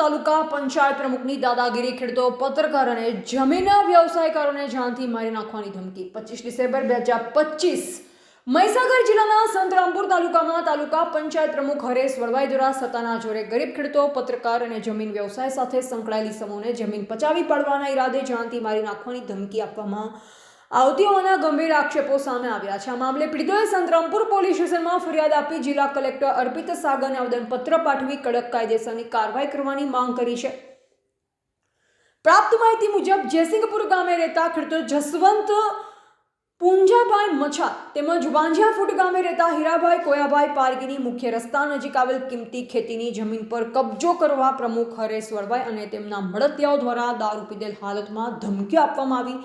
તાલુકા પંચાયત પ્રમુખની દાદાગીરી ખેડતો, પત્રકાર અને જમીનના વ્યવસાયકારોને જાનથી મારી નાખવાની ધમકી. પચીસ ડિસેમ્બર બે હજાર પચીસ, મહીસાગર જિલ્લાના સંતરામપુર તાલુકામાં તાલુકા પંચાયત પ્રમુખ હરેશ વળવાઈ દ્વારા સત્તાના જોરે ગરીબ ખેડૂતો, પત્રકાર અને જમીન વ્યવસાય સાથે સંકળાયેલી સમૂહને જમીન પચાવી પાડવાના ઈરાદે જાનથી મારી નાખવાની ધમકી આપવામાં આવતી હોવાના ગંભીર આક્ષેપો સામે આવ્યા છે. આ મામલે પીડિતોએ સંતરામપુર પોલીસ સ્ટેશનમાં ફરિયાદ આપી જિલ્લા કલેક્ટર અર્પિત સાગરને આવેદનપત્ર પાઠવી કડક કાયદેસરની કાર્યવાહી કરવાની માંગ કરી છે. પ્રાપ્ત માહિતી મુજબ જયસિંહપુર ગામે રહેતા ખેડૂતો જસવંત પૂંજાભાઈ મછા તેમજ વાંઝિયાફૂટ ગામે રહેતા હીરાભાઈ કોયાભાઈ પારગીની મુખ્ય રસ્તા નજીક આવેલ કિંમતી ખેતીની જમીન પર કબજો કરવા પ્રમુખ હરેશ્વરભાઈ અને તેમના મળતિયાઓ દ્વારા દારૂ પીધેલ હાલતમાં ધમકી આપવામાં આવી.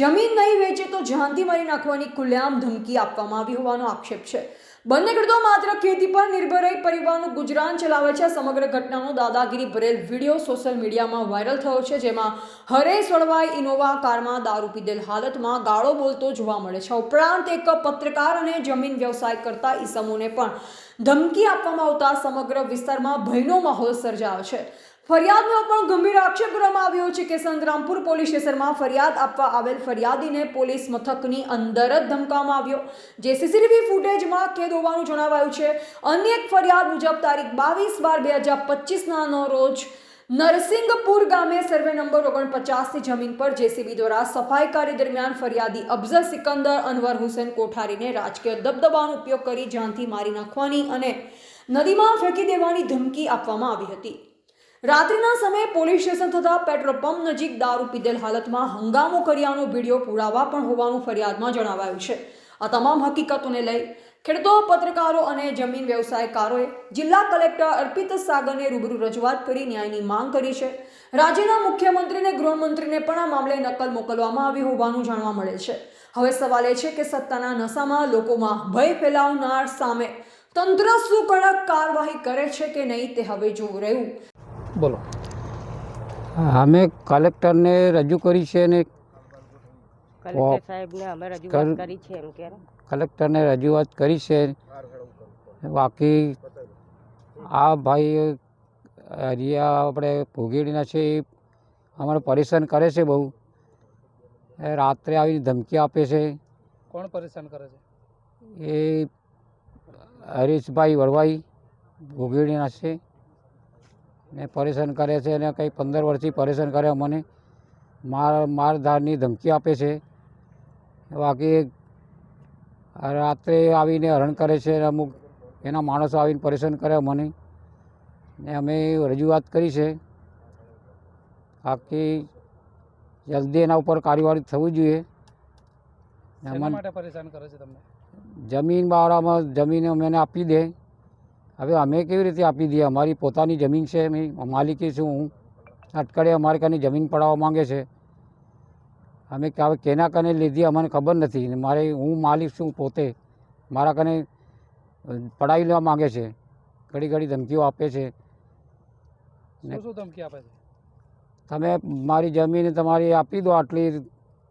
જમીન નહીં વેચે તો જાનથી મારી નાખવાની ખુલ્લેઆમ ધમકી આપવામાં આવી હોવાનો આક્ષેપ છે. બંને ખેડૂતો માત્ર ખેતી પર નિર્ભર રહી પરિવારનું ગુજરાન ચલાવે છે. સમગ્ર ઘટનાનો દાદાગીરી ભરેલ વીડિયો સોશિયલ મીડિયામાં વાયરલ થયો છે, જેમાં હરેશ વળવાઈ ઇનોવા કારમાં દારૂ પીધેલ હાલતમાં ગાળો બોલતો જોવા મળે છે. ઉપરાંત એક પત્રકાર અને જમીન વ્યવસાય કરતા ઈસમોને પણ ધમકી આપવામાં આવતા સમગ્ર વિસ્તારમાં ભયનો માહોલ સર્જાયો છે. ફરિયાદનો પણ ગંભીર આક્ષેપ કરવામાં આવ્યો છે કે સંતરામપુર પોલીસ સ્ટેશનમાં ફરિયાદ આપવા આવેલ ફરિયાદીને પોલીસ મથકની અંદર જ ધમકાવવામાં આવ્યો. જે સીસીટીવી ફૂટેજમાં કેદ હોવાનું જણાવાયું છે. અન્ય એક ફરિયાદ મુજબ તારીખ બાવીસ બાર બે હજાર પચીસના રોજ નરસિંગપુર ગામે સર્વે નંબર ઓગણપચાસની જમીન પર જેસીબી દ્વારા સફાઈ કાર્ય દરમિયાન ફરિયાદી અફઝલ સિકંદર અનવર હુસેન કોઠારીને રાજકીય દબદબાનો ઉપયોગ કરી જાનથી મારી નાખવાની અને નદીમાં ફેંકી દેવાની ધમકી આપવામાં આવી હતી. રાત્રિના સમયે પોલીસ સ્ટેશન તથા પેટ્રોલ પંપ નજીક દારૂ પીધેલ હાલતમાં હંગામો કર્યાનો વીડિયો પુરાવા પણ હોવાનું ફરિયાદમાં જણાવાયું છે. આ તમામ હકીકતોને લઈ ખેડૂતો, પત્રકારો અને જમીન વ્યવસાયકારોએ જિલ્લા કલેક્ટર અર્પિત સાગરને રૂબરૂ રજૂઆત કરી ન્યાયની માંગ કરી છે. રાજ્યના મુખ્યમંત્રીને ગૃહમંત્રીને પણ આ મામલે નકલ મોકલવામાં આવી હોવાનું જાણવા મળે છે. હવે સવાલ એ છે કે સત્તાના નશામાં લોકોમાં ભય ફેલાવનાર સામે તંત્ર શું કડક કાર્યવાહી કરે છે કે નહીં તે હવે જોવું રહ્યું. બોલો. અમે કલેક્ટરને રજૂ કરી છે ને કલેક્ટર સાહેબને અમે રજૂઆત કરી છે એમ કે. કલેક્ટરને રજૂઆત કરી છે. બાકી આ ભાઈ હરિયા આપણે ભોગેડીના છે એ અમારે પરેશાન કરે છે બહુ. એ રાત્રે આવીને ધમકી આપે છે. કોણ પરેશાન કરે છે? એ હરીશભાઈ વડવાઈ ભોગેડીના છે. ને પરેશાન કરે છે અને કંઈ પંદર વર્ષથી પરેશાન કરે અમને. માર મારધારની ધમકી આપે છે. બાકી રાત્રે આવીને હરણ કરે છે અમુક એના માણસો આવીને પરેશાન કરે મને ને અમે રજૂઆત કરી છે બાકી જલ્દી એના ઉપર કાર્યવાહી થવી જોઈએ. માટે પરેશાન કરે છે તમને? જમીન બારામાં જમીન અમને આપી દે. હવે અમે કેવી રીતે આપી દઈએ? અમારી પોતાની જમીન છે અમે માલિકી છું હું. અટકળે અમારે કને જમીન પડાવવા માંગે છે. અમે કે હવે કેના કને લીધી અમને ખબર નથી. ને મારે હું માલિક છું પોતે. મારા કને પડાવી લેવા માગે છે. ઘડી ઘડી ધમકીઓ આપે છે. ને શું શું ધમકી આપે છે? તમે મારી જમીન તમારી આપી દો આટલી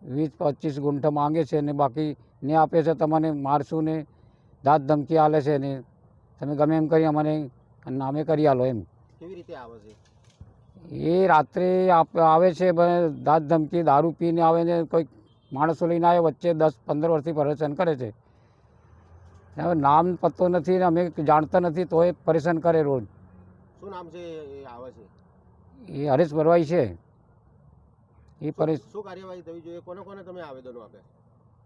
વીસ પચીસ ગુંઠ માંગે છે ને બાકી ને આપે છે તમને મારશું ને દાંત ધમકી આલે છે ને. તમે ગમે એમ કરી અમને નામે કરી આલો એમ. કેવી રીતે આવે છે? એ રાત્રે આવે છે દાંત ધમકી દારૂ પીને આવે ને કોઈક માણસો લઈને આવે વચ્ચે દસ પંદર વર્ષથી પરેશાન કરે છે. હવે નામ પત્તો નથી ને અમે જાણતા નથી તોય પરેશાન કરે રોજ. શું નામ છે? એ આવે છે. એ હરેશ ભરવાઈ છે. એ પરેશ શું કાર્યવાહી થવી જોઈએ? કોને કોને તમે આવેદનો આપે?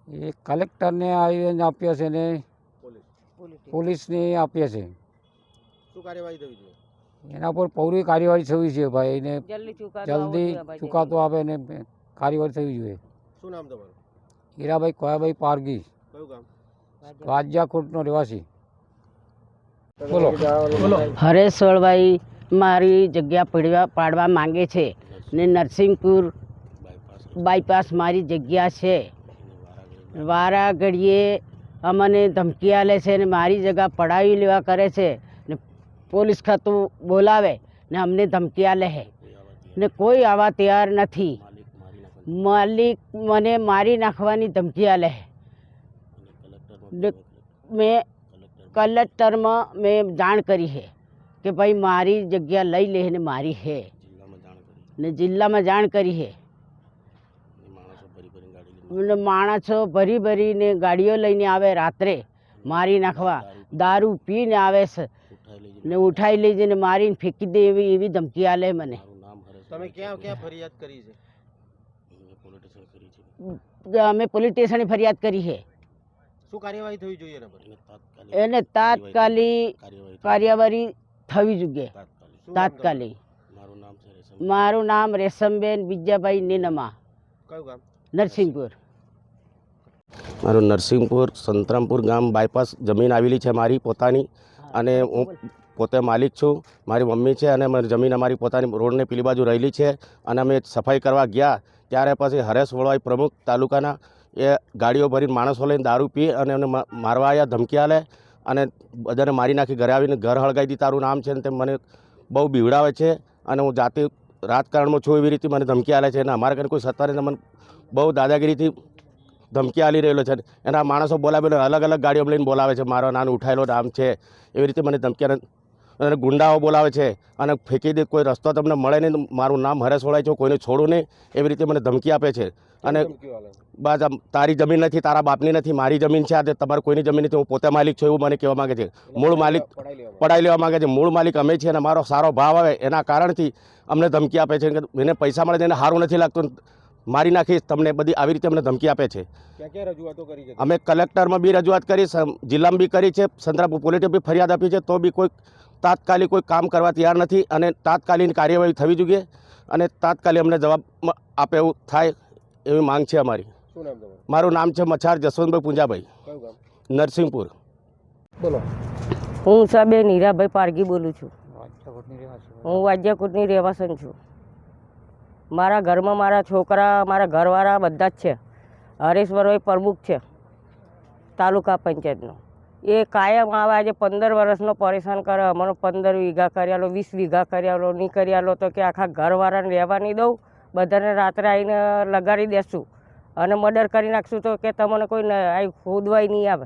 એ કલેક્ટરને આવીને આપ્યા છે ને. પોલીસ. પોલીસ. પોલીસને આપ્યા છે. શું કાર્યવાહી થવી જોઈએ? એના પર પૌરી કાર્યવાહી થવી છે ભાઈ એને જલ્દી ચુકાદો જોઈએ આપે ને કાર્યવાહી થવી જોઈએ. શું નામ તમારું? હીરાભાઈ કોયાભાઈ પારગી વાજ્યાખોટનો રહેવાસી. બોલો. બોલો. હરેશ મારી જગ્યા પડવા પાડવા માંગે છે ને નરસિંહપુર બાયપાસ મારી જગ્યા છે. વારા ઘડીએ અમને ધમકી આલે છે ને મારી જગ્યા પડાવી લેવા કરે છે. પોલીસ ખાતું બોલાવે ને અમને ધમકીયા લે ને કોઈ આવા તૈયાર નથી. માલિક મને મારી નાખવાની ધમકી આલે છે મેં કલેક્ટરમાં મેં જાણ કરી છે કે ભાઈ મારી જગ્યા લઈ લે ને મારી હે. ને જિલ્લામાં જાણ કરી હે. ને માણસો ભરી ભરીને ગાડીઓ લઈને આવે રાત્રે મારી નાખવા, દારૂ પીને આવે છે ને ઉઠાઈ લઈ જઈને મારીને ફેંકી દે એવી એવી ધમકી આલે મને. તમે ક્યાં ક્યાં ફરિયાદ કરી છે? અમે પોલીસ સ્ટેશને ફરિયાદ કરી છે. શું કાર્યવાહી થવી જોઈએ એને તાત્કાલિક કાર્યવાહી થવી જોઈએ? તાત્કાલિક. મારું નામ રેશમબેન બીજાભાઈ નીનમા. કયું ગામ? નરસિંહપુર. મારું નરસિંહપુર સંતરામપુર ગામ બાયપાસ જમીન આવેલી છે મારી પોતાની. અને હું પોતે માલિક છું મારી મમ્મી છે અને જમીન અમારી પોતાની રોડને પેલી બાજુ રહેલી છે અને અમે સફાઈ કરવા ગયા. ત્યારે પછી હરેશ વળવાઈ પ્રમુખ તાલુકાના એ ગાડીઓ ભરીને માણસો લઈને દારૂ પી અને એમને મારવા આવ્યા ધમકી આલે અને બધાને મારી નાખી ઘરે આવીને ઘર હળગાવી દી તારું નામ છે ને તે મને બહુ બીવડાવે છે અને હું જાતે રાજકારણમાં છું એવી રીતે મને ધમકી આલે છે અને અમારા ઘરે કોઈ સત્તાને મને બહુ દાદાગીરીથી ધમકી આલી રહેલો છે. એના માણસો બોલાવેલો અલગ અલગ ગાડીઓ લઈને બોલાવે છે. મારો નાનું ઉઠાયેલો નામ છે. એવી રીતે મને ધમકી અને અને ગુંડાઓ બોલાવે છે. અને ફેંકી દે કોઈ રસ્તો તમને મળે નહીં મારું નામ હરેશ વળાય છે કોઈને છોડું નહીં એવી રીતે મને ધમકી આપે છે. અને બસ આમ તારી જમીન નથી તારા બાપની નથી મારી જમીન છે આ તે તમારી કોઈની જમીન નથી હું પોતે માલિક છું એવું મને કહેવા માંગે છે. મૂળ માલિક પડાઈ લેવા માંગે છે. મૂળ માલિક અમે છીએ અને મારો સારો ભાવ આવે એના કારણથી અમને ધમકી આપે છે. કે એને પૈસા મળે છે એને સારું નથી લાગતું. મારી નાખીશ તમને બધી આવી રીતે અમને ધમકી આપે છે. ક્યાં ક્યાં રજૂઆતો કરી છે? અમે કલેક્ટરમાં બી રજૂઆત કરી જિલ્લામાં બી કરી છે સંતરામપુર પોલીસે બી ફરિયાદ આપી છે તો બી કોઈ તાત્કાલિક કોઈ કામ કરવા તૈયાર નથી અને તાત્કાલિક કાર્યવાહી થવી જોઈએ અને તાત્કાલિક અમને જવાબ આપે એવું થાય એવી માંગ છે અમારી. શું નામ તમારું? મારું નામ છે મછાર જસવંતભાઈ પૂંજાભાઈ. નરસિંહપુર. બોલો. હું ઉષાબેન હીરાભાઈ પારગી બોલું છું. હું વાજ્યાકુટની રહેવાસન છું. મારા ઘરમાં મારા છોકરા, મારા ઘરવાળા બધા જ છે. હરેશ્વરભાઈ પ્રમુખ છે, તાલુકા પંચાયતનો. એ કાયમ આવે આજે પંદર વર્ષનો પરેશાન કરે, અમારો પંદર વીઘા કરી આલો વીસ વીઘા કરી આલો નહીં કરી આલો તો કે આખા ઘરવાળાને રહેવા નહીં દઉં, બધાને રાત્રે આવીને લગાડી દેશું. અને મર્ડર કરી નાખશું તો કે તમને કોઈ આવી ખોદવાય નહીં આવે.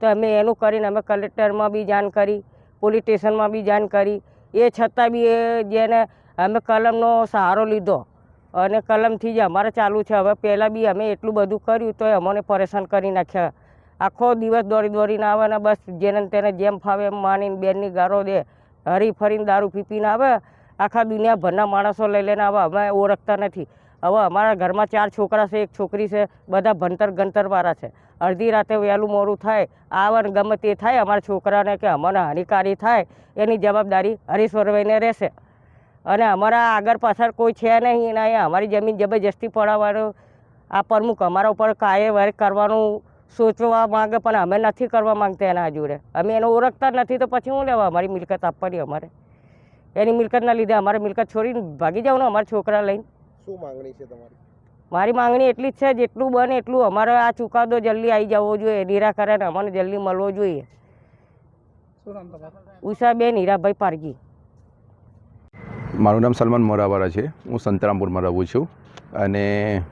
તો અમે એનું કરીને અમે કલેક્ટરમાં બી જાણ કરી, પોલીસ સ્ટેશનમાં બી જાણ કરી. એ છતાં બી એ જેને અમે કલમનો સહારો લીધો અને કલમથી જ અમારે ચાલુ છે. હવે પહેલાં બી અમે એટલું બધું કર્યું તો અમને પરેશાન કરી નાખ્યા. આખો દિવસ દોડી દોડીને આવે ને બસ જેને તેને જેમ ફાવે એમ માનીને બેનની ગારો દે. હરી ફરીને દારૂ પીપીને આવે. આખા દુનિયાભરના માણસો લઈ લઈને આવે. અમે ઓળખતા નથી. હવે અમારા ઘરમાં ચાર છોકરા છે, એક છોકરી છે. બધા ભણતર ગણતરવાળા છે. અડધી રાતે વહેલું મોડું થાય. આવે ને ગમે તે થાય. અમારા છોકરાને કે અમને હાનિકારી થાય. એની જવાબદારી હરીશ્વરભાઈને રહેશે. અને અમારા આગળ પાછળ કોઈ છે નહીં અને અહીંયા અમારી જમીન જબરજસ્તી પડાવવાનું આ પ્રમુખ અમારા ઉપર કાર્યવાહી કરવાનું સોચવા માંગે પણ અમે નથી કરવા માગતા એના જોડે. અમે એને ઓળખતા જ નથી તો પછી શું લેવા અમારી મિલકત આપવાની અમારે? એની મિલકતના લીધે અમારે મિલકત છોડીને ભાગી જાવ ને અમારા છોકરા લઈને? શું માંગણી છે તમારી? મારી માંગણી એટલી જ છે જેટલું બને એટલું અમારે આ ચુકાદો જલ્દી આવી જવો જોઈએ નિરાકરણ અમને જલ્દી મળવો જોઈએ. શું નામ તમારું? ઉષાબેન હીરાભાઈ પારગી મારું નામ સલમાન મોરાવાળા છે. હું સંતરામપુરમાં રહું છું અને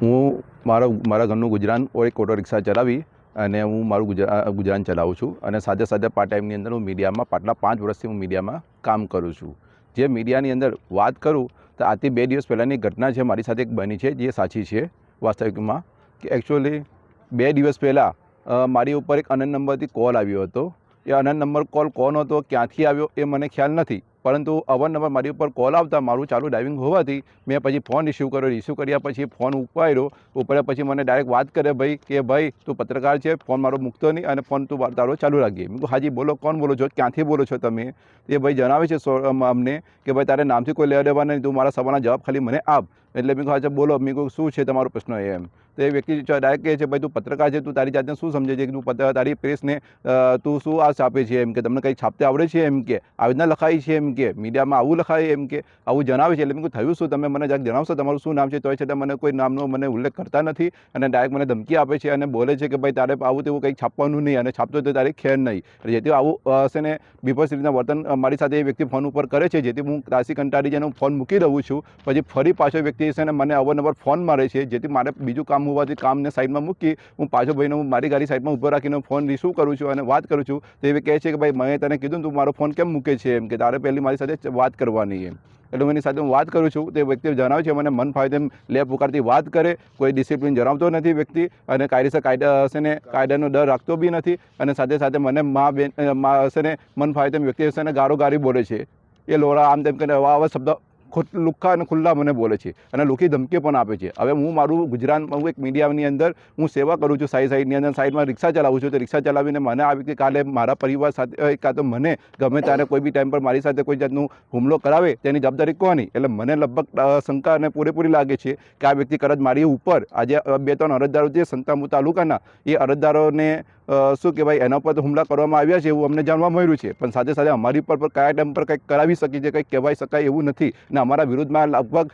હું મારો, મારા ઘરનું ગુજરાન એક ઓટો રિક્ષા ચલાવી અને હું મારું ગુજરા ગુજરાન ચલાવું છું અને સાથે સાથે પાર્ટ ટાઈમની અંદર હું મીડિયામાં પાટલા પાંચ વર્ષથી હું મીડિયામાં કામ કરું છું. જે મીડિયાની અંદર વાત કરું તો આજથી બે દિવસ પહેલાંની ઘટના છે, મારી સાથે એક બની છે, જે સાચી છે વાસ્તવિકમાં કે એકચ્યુઅલી બે દિવસ પહેલાં મારી ઉપર એક અનંત નંબરથી કોલ આવ્યો હતો. એ અનંત નંબર કોલ કોનો હતો, ક્યાંથી આવ્યો એ મને ખ્યાલ નથી. પરંતુ અવારનવાર મારી ઉપર કોલ આવતા મારું ચાલુ ડ્રાઇવિંગ હોવાથી મેં પછી ફોન રિસીવ કર્યો. રિસીવ કર્યા પછી ફોન ઉપાડ્યો. ઉપાડ્યા પછી મને ડાયરેક્ટ વાત કરે ભાઈ કે ભાઈ તું પત્રકાર છે ફોન મારો મૂકતો નહીં અને ફોન તું તારો ચાલુ રાખજે. મેં હાજી બોલો, કોણ બોલો છો? ક્યાંથી બોલો છો તમે? એ ભાઈ જણાવે છે અમને કે ભાઈ તારે નામથી કોઈ લેવા દેવા નહીં, તું મારા સવાલના જવાબ ખાલી મને આપ. એટલે મેં કહું બોલો. મેં કહું શું છે તમારો પ્રશ્ન એમ? તો એ વ્યક્તિ ડાયરેક્ટ કહે છે, ભાઈ, તું પત્રકાર છે, તું તારી જાતને શું સમજે છે કે તું તારી પ્રેસને તું શું આ છાપે છે? એમ કે, તમને કંઈ છાપતે આવડે છે? એમ કે, આવી રીતના લખાય છે? એમ કે, મીડિયામાં આવું લખાય? એમ કે, આવું જણાવે છે? એટલે મેં થયું શું? તમે મને જરાક જણાવશો તમારું શું નામ છે? તોય છતાં મને કોઈ નામનો મને ઉલ્લેખ કરતા નથી અને ડાયરેક્ટ મને ધમકી આપે છે અને બોલે છે કે, ભાઈ, તારે આવું તેવું કંઈક છાપવાનું નહીં અને છાપતો તો તારી ખેર નહીં. એટલે જેથી આવું હશે ને બીભત્સ રીતના વર્તન મારી સાથે એ વ્યક્તિ ફોન ઉપર કરે છે, જેથી હું ત્રાસી કંટાળી જઈને હું ફોન મૂકી દઉં છું. પછી ફરી પાછો વ્યક્તિ છે ને, મને અવારનવાર ફોન મારે છે, જેથી મારે બીજું કામ હોવાથી કામને સાઈડમાં મૂકી, હું પાછો ભાઈને હું મારી ગાડી સાઈડમાં ઊભો રાખીને ફોન રિસીવ કરું છું અને વાત કરું છું, તો એ કહે છે કે ભાઈ, મેં તને કીધું તું મારો ફોન કેમ મૂકે છે એમ, કે તારે પહેલી મારી સાથે વાત કરવાની એમ. એટલે હું એની સાથે હું વાત કરું છું, તે વ્યક્તિ જણાવે છે, મને મન ફાવે તેમ લે, પુકારતી વાત કરે, કોઈ ડિસિપ્લિન જણાવતો નથી વ્યક્તિ અને કાયદેસર કાયદા હશે ને કાયદાનો ડર રાખતો બી નથી અને સાથે સાથે મને મા બેન મા હશે ને મન ફાવે તેમ વ્યક્તિ હશે ને ગારો ગારી બોલે છે. એ લોરા આમ તેમ કરીને આવા શબ્દ લુખ્ખા અને ખુલ્લા મને બોલે છે અને લુખી ધમકી પણ આપે છે. હવે હું મારું ગુજરાતમાં હું એક મીડિયાની અંદર હું સેવા કરું છું સાઈડ સાઈડની અંદર, સાઈડમાં રિક્ષા ચલાવું છું. તો રિક્ષા ચલાવીને મને આવી કે કાલે મારા પરિવાર સાથે કાં તો મને ગમે ત્યારે કોઈ બી ટાઈમ પર મારી સાથે કોઈ જાતનું હુમલો કરાવે તેની જવાબદારી કોની? એટલે મને લગભગ શંકા અને પૂરેપૂરી લાગે છે કે આ વ્યક્તિ કદાચ મારી ઉપર આજે બે ત્રણ અરજદારો જે સંતામુ તાલુકાના, એ અરજદારોને શું કહેવાય, એના પર હુમલા કરવામાં આવ્યા છે એવું અમને જાણવા મળ્યું છે. પણ સાથે સાથે અમારી પર કયા ટાઈમ પર કંઈક કરાવી શકે છે, કંઈક કહેવાય શકાય એવું નથી. અને અમારા વિરુદ્ધમાં લગભગ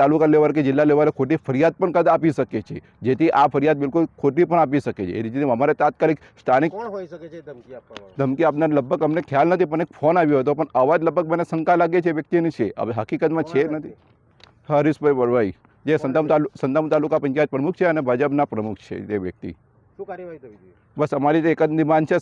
તાલુકા લેવલ કે જિલ્લા લેવલે ખોટી ફરિયાદ પણ કદાચ આપી શકીએ છીએ જેથી આ ફરિયાદ બિલકુલ ખોટી પણ આપી શકે છે. એ રીતે અમારે તાત્કાલિક સ્થાનિક કોણ હોઈ શકે છે ધમકી આપવા ધમકી આપનાર લગભગ અમને ખ્યાલ નથી પણ એક ફોન આવ્યો હતો પણ અવાજ લગભગ મને શંકા લાગે છે વ્યક્તિની છે. હવે હકીકતમાં છે નથી. હરીશભાઈ બળવાઈ જે સંતામ તાલુ સંતામ તાલુકા પંચાયત પ્રમુખ છે અને ભાજપના પ્રમુખ છે તે વ્યક્તિ. શું કાર્યવાહી થવી જોઈએ? બસ અમારી તો એક જ ડિમાન્ડ છે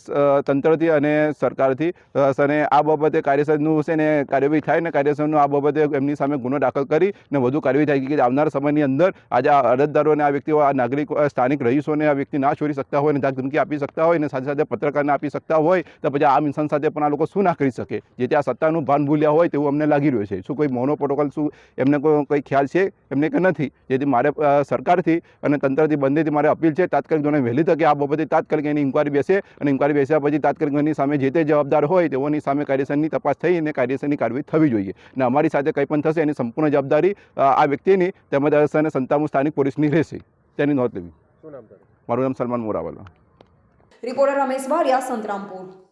તંત્રથી અને સરકારથી. અને આ બાબતે કાર્યસરનું છે ને કાર્યવાહી થાય ને કાયદેસરનું આ બાબતે એમની સામે ગુનો દાખલ કરી ને વધુ કાર્યવાહી થાય કે આવનાર સમયની અંદર આજે આ અરજદારો અને આ વ્યક્તિઓ, આ નાગરિકો સ્થાનિક રહીશોને આ વ્યક્તિ ના છોડી શકતા હોય ને ધાક ધમકી આપી શકતા હોય ને સાથે સાથે પત્રકારને આપી શકતા હોય, તો પછી આ ઇન્સાન સાથે પણ આ લોકો શું ના કરી શકે? જેથી આ સત્તાનું ભાન ભૂલ્યા હોય તેવું અમને લાગી રહ્યું છે. શું કોઈ મોનો પ્રોટોકોલ, શું એમને કોઈ, કંઈ ખ્યાલ છે? એમને કે નથી. જેથી મારે સરકારથી અને તંત્રથી બંનેથી મારે અપીલ છે, તાત્કાલિક ધોરણે વહેલી તકે આ બાબતે તાત્કાલિક એની ઇન્કવાયરી બેસે અને ઇન્કવાયરી બેસ્યા પછી તાત્કાલિક એની સામે જે તે જવાબદાર હોય તેઓની સામે કાયદેસરની તપાસ થઈ અને કાયદેસરની કાર્યવાહી થવી જોઈએ. અને અમારી સાથે કંઈ પણ થશે એની સંપૂર્ણ જવાબદારી આ વ્યક્તિની તેમજ અને સંતામુ સ્થાનિક પોલીસની રહેશે. તેની નોંધ લેવી. મારું નામ સલમાન મોરાવાલા. રિપોર્ટર રમેશ વારિયા સંતરામપુર.